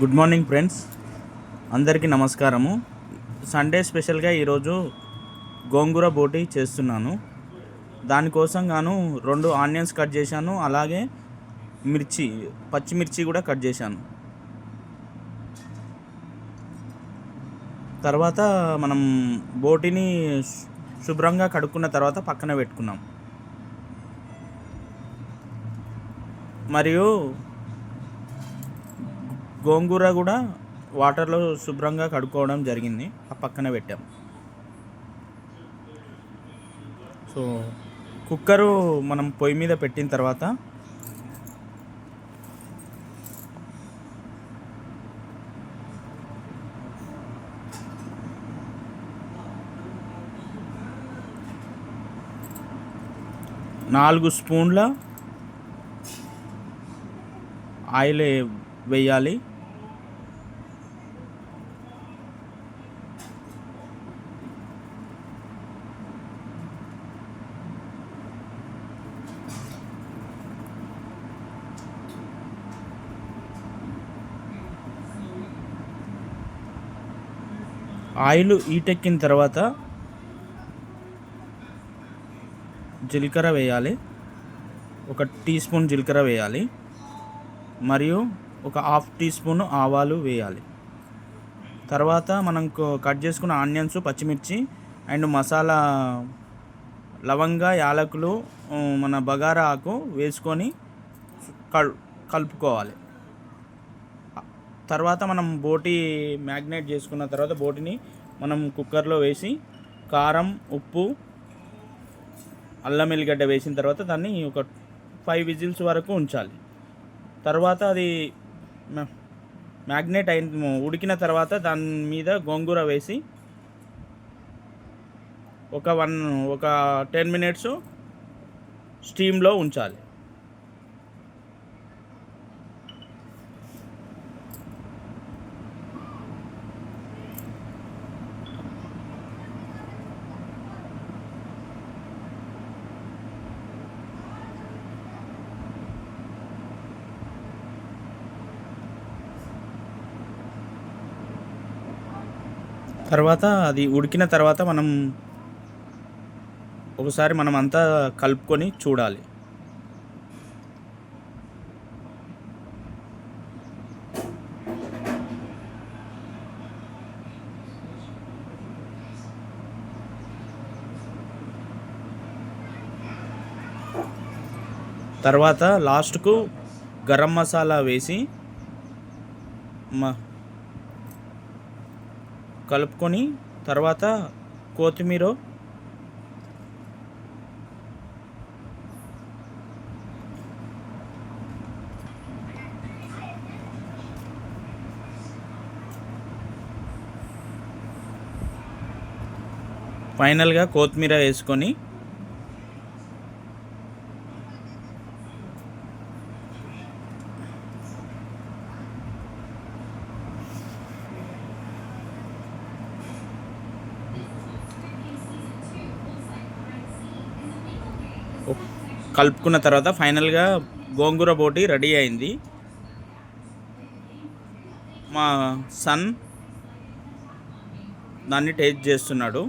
Good morning friends. అందరికీ నమస్కారము. Sunday స్పెషల్గా ఈరోజు గోంగూర బోటి చేస్తున్నాను. దానికోసం గాను రెండు ఆనియన్స్ కట్ చేశాను. అలాగే మిర్చి పచ్చిమిర్చి కూడా కట్ చేశాను. తర్వాత మనం బోటిని శుభ్రంగా కడుక్కున్న తర్వాత పక్కన పెట్టుకున్నాం. మరియు గోంగూర కూడా వాటర్లో శుభ్రంగా కడుక్కోవడం జరిగింది. ఆ పక్కన పెట్టాం. సో కుక్కరు మనం పొయ్యి మీద పెట్టిన తర్వాత నాలుగు స్పూన్ల ఆయిల్ వేయాలి. ఆయిల్ ఈటెక్కిన తర్వాత జీలకర్ర వేయాలి. ఒక టీ స్పూన్ జీలకర్ర వేయాలి. మరియు ఒక హాఫ్ టీ స్పూన్ ఆవాలు వేయాలి. తర్వాత మనం కట్ చేసుకున్న ఆనియన్స్ పచ్చిమిర్చి అండ్ మసాలా లవంగా యాలకులు మన బగారా ఆకు వేసుకొని కల్ కలుపుకోవాలి. తర్వాత మనం బోటి మ్యాగ్నేట్ చేసుకున్న తర్వాత బోటిని మనం కుక్కర్లో వేసి కారం ఉప్పు అల్లం ఎల్లిగడ్డ వేసిన తర్వాత దాన్ని ఒక ఫైవ్ విజిల్స్ వరకు ఉంచాలి. తర్వాత అది మ్యాగ్నేట్ అయిన ఉడికిన తర్వాత దాని మీద గోంగూర వేసి ఒక వన్ ఒక టెన్ మినిట్స్ స్టీమ్లో ఉంచాలి. తర్వాత అది ఉడికిన తర్వాత మనం ఒకసారి మనం అంతా కలుపుకొని చూడాలి. తర్వాత లాస్ట్కు గరం మసాలా వేసి మా కలుపుకొని తర్వాత కొత్తిమీర ఫైనల్గా కొత్తిమీర వేసుకొని కలుపుకున్న తర్వాత ఫైనల్గా గోంగూర బోటి రెడీ అయింది. మా సన్ దాన్ని టేస్ట్ చేస్తున్నాడు.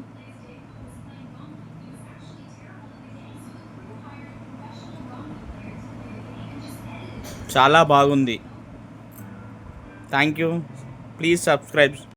చాలా బాగుంది. Thank you. Please subscribe.